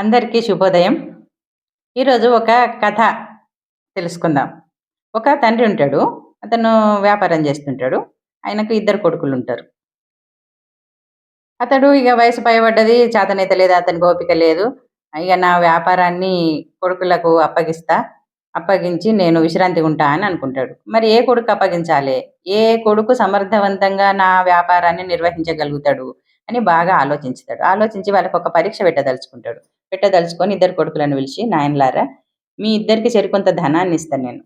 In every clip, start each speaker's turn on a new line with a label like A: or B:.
A: అందరికీ శుభోదయం. ఈరోజు ఒక కథ తెలుసుకుందాం. ఒక తండ్రి ఉంటాడు. అతను వ్యాపారం చేస్తుంటాడు. ఆయనకు ఇద్దరు కొడుకులు ఉంటారు. అతడు ఇక వయసు పైబడ్డది చేతనైతే లేదు అతనికి ఓపిక లేదు. ఇక నా వ్యాపారాన్ని కొడుకులకు అప్పగిస్తా అప్పగించి నేను విశ్రాంతి ఉంటా అని అనుకుంటాడు. మరి ఏ కొడుకు అప్పగించాలి? ఏ కొడుకు సమర్థవంతంగా నా వ్యాపారాన్ని నిర్వహించగలుగుతాడు? అని బాగా ఆలోచించుతాడు. ఆలోచించి వాళ్ళకి ఒక పరీక్ష పెట్టదలుచుకుంటాడు. పెట్టదలుచుకొని ఇద్దరు కొడుకులను పిలిచి నాయనలారా మీ ఇద్దరికి సరికొంత ధనాన్ని ఇస్తాను నేను.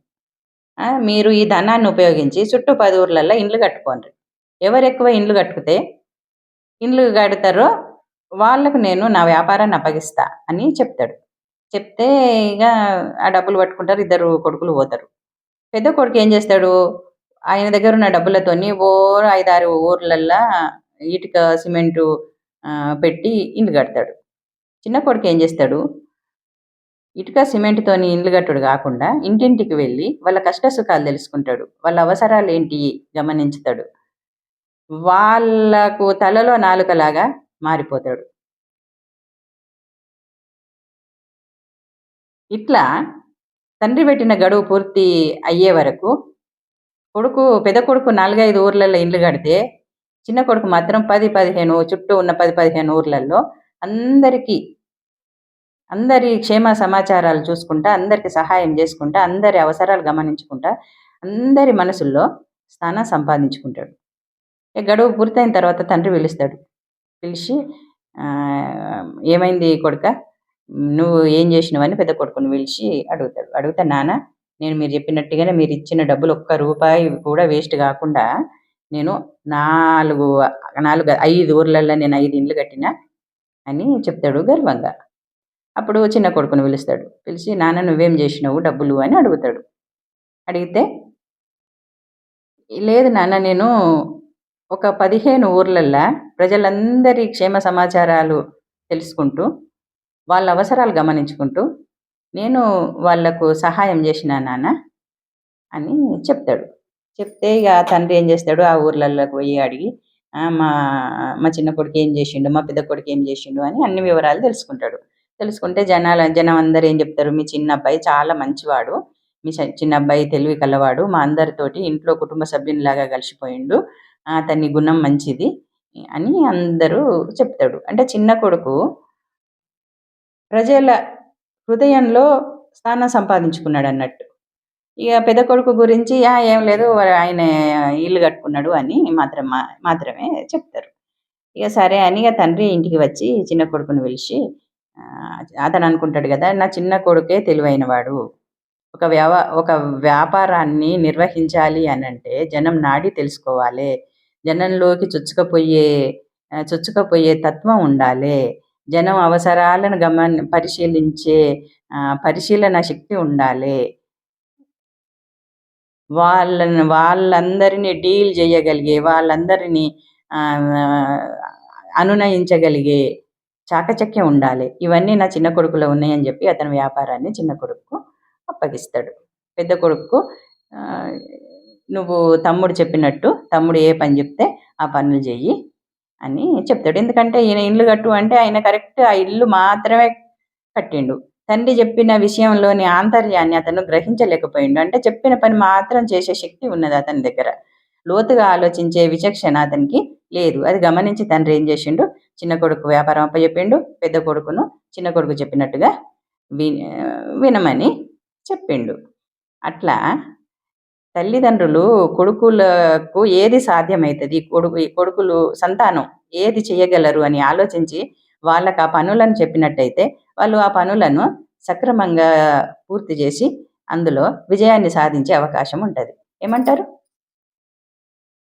A: ఆ, మీరు ఈ ధనాన్ని ఉపయోగించి చుట్టూ పది ఊర్లలో ఇండ్లు కట్టుకోండి. ఎవరు ఎక్కువ ఇండ్లు కట్టుకుతే ఇండ్లు కడతారో వాళ్ళకు నేను నా వ్యాపారాన్ని అప్పగిస్తా అని చెప్తాడు. చెప్తే ఇక ఆ డబ్బులు పట్టుకుంటారు ఇద్దరు కొడుకులు పోతారు. పెద్ద కొడుకు ఏం చేస్తాడు? ఆయన దగ్గర ఉన్న డబ్బులతోని ఓ ఐదారు ఊర్లల్లో ఇటుక సిమెంటు పెట్టి ఇల్లు కడతాడు. చిన్న కొడుకు ఏం చేస్తాడు? ఇటుక సిమెంట్తోని ఇండ్లు కట్టుడు కాకుండా ఇంటింటికి వెళ్ళి వాళ్ళ కష్ట సుఖాలు తెలుసుకుంటాడు. వాళ్ళ అవసరాలు ఏంటి గమనించుతాడు. వాళ్ళకు తలలో నాలుకలాగా మారిపోతాడు. ఇట్లా తండ్రి పెట్టిన గడువు పూర్తి అయ్యే వరకు కొడుకు పెద్ద కొడుకు నాలుగైదు ఊర్లలో ఇండ్లు కడితే చిన్న కొడుకు మాత్రం పది పదిహేను చుట్టూ ఉన్న పది పదిహేను ఊర్లలో అందరికీ అందరి క్షేమ సమాచారాలు చూసుకుంటా అందరికి సహాయం చేసుకుంటా అందరి అవసరాలు గమనించుకుంటా అందరి మనసుల్లో స్థానం సంపాదించుకుంటాడు. గడువు పూర్తయిన తర్వాత తండ్రి పిలుస్తాడు. పిలిచి ఏమైంది కొడుక? నువ్వు ఏం చేసినావని పెద్ద కొడుకుని పిలిచి అడుగుతాడు. అడుగుతా నాన్న నేను మీరు చెప్పినట్టుగానే మీరు ఇచ్చిన డబ్బులు ఒక్క రూపాయి కూడా వేస్ట్ కాకుండా నేను నాలుగు నాలుగు ఐదు ఊర్లలో నేను ఐదు ఇండ్లు కట్టినా అని చెప్తాడు గర్వంగా. అప్పుడు చిన్న కొడుకుని పిలుస్తాడు. పిలిచి నాన్న నువ్వేం చేసినావు? డబ్బులు? అని అడుగుతాడు. అడిగితే లేదు నాన్న నేను ఒక పదిహేను ఊర్లల్లో ప్రజలందరి క్షేమ సమాచారాలు తెలుసుకుంటూ వాళ్ళ అవసరాలు గమనించుకుంటూ నేను వాళ్ళకు సహాయం చేసిన నాన్న? అని చెప్తాడు. చెప్తే ఇక తండ్రి ఏం చేస్తాడు? ఆ ఊర్లలోకి పోయి అడిగి "ఆ, మా మా చిన్న కొడుకు ఏం చేసిండు? మా పెద్ద కొడుకు ఏం చేసిండు? అని అన్ని వివరాలు తెలుసుకుంటాడు. తెలుసుకుంటే జనాల జనం అందరు ఏం చెప్తారు? మీ చిన్న అబ్బాయి చాలా మంచివాడు. మీ చిన్న అబ్బాయి తెలివి కలవాడు. మా అందరితోటి ఇంట్లో కుటుంబ సభ్యునిలాగా కలిసిపోయిండు. అతని గుణం మంచిది అని అందరూ చెప్తాడు. అంటే చిన్న కొడుకు ప్రజల హృదయంలో స్థానం సంపాదించుకున్నాడు అన్నట్టు. ఇక పెద్ద కొడుకు గురించి ఏం లేదు ఆయన ఇల్లు కట్టుకున్నాడు అని మాత్రం మాత్రమే చెప్తారు. ఇక సరే అని ఇక తండ్రి ఇంటికి వచ్చి చిన్న కొడుకుని పిలిచి అతను అనుకుంటాడు కదా నా చిన్న కొడుకే తెలివైనవాడు. ఒక వ్యవ ఒక వ్యాపారాన్ని నిర్వహించాలి అని అంటే జనం నాడి తెలుసుకోవాలి. జనంలోకి చొచ్చుకపోయే చొచ్చుకపోయే తత్వం ఉండాలి. జనం అవసరాలను గమని పరిశీలించే ఆ, పరిశీలన శక్తి ఉండాలి. వాళ్ళని వాళ్ళందరినీ డీల్ చేయగలిగే వాళ్ళందరినీ అనునయించగలిగే చాకచక్యం ఉండాలి. ఇవన్నీ నా చిన్న కొడుకులో ఉన్నాయని చెప్పి అతని వ్యాపారాన్ని చిన్న కొడుకు అప్పగిస్తాడు. పెద్ద కొడుకు నువ్వు తమ్ముడు చెప్పినట్టు తమ్ముడు ఏ పని చెప్తే ఆ పనులు చెయ్యి అని చెప్తాడు. ఎందుకంటే ఈయన ఇల్లు కట్టు అంటే ఆయన కరెక్ట్ ఆ ఇల్లు మాత్రమే కట్టిండు. తండ్రి చెప్పిన విషయంలోని ఆంతర్యాన్ని అతను గ్రహించలేకపోయిండు. అంటే చెప్పిన పని మాత్రం చేసే శక్తి ఉన్నది అతని దగ్గర. లోతుగా ఆలోచించే విచక్షణ అతనికి లేదు. అది గమనించి తండ్రి ఏం చేసిండు? చిన్న కొడుకు వ్యాపారం అప్పచెప్పిండు. పెద్ద కొడుకును చిన్న కొడుకు చెప్పినట్టుగా వి వినమని చెప్పిండు. అట్లా తల్లిదండ్రులు కొడుకులకు ఏది సాధ్యమవుతుంది కొడుకు కొడుకులు సంతానం ఏది చేయగలరు అని ఆలోచించి వాళ్ళకి ఆ పనులను చెప్పినట్టయితే వాళ్ళు ఆ పనులను సక్రమంగా పూర్తి చేసి అందులో విజయాన్ని సాధించే అవకాశం ఉంటుంది. ఏమంటారు?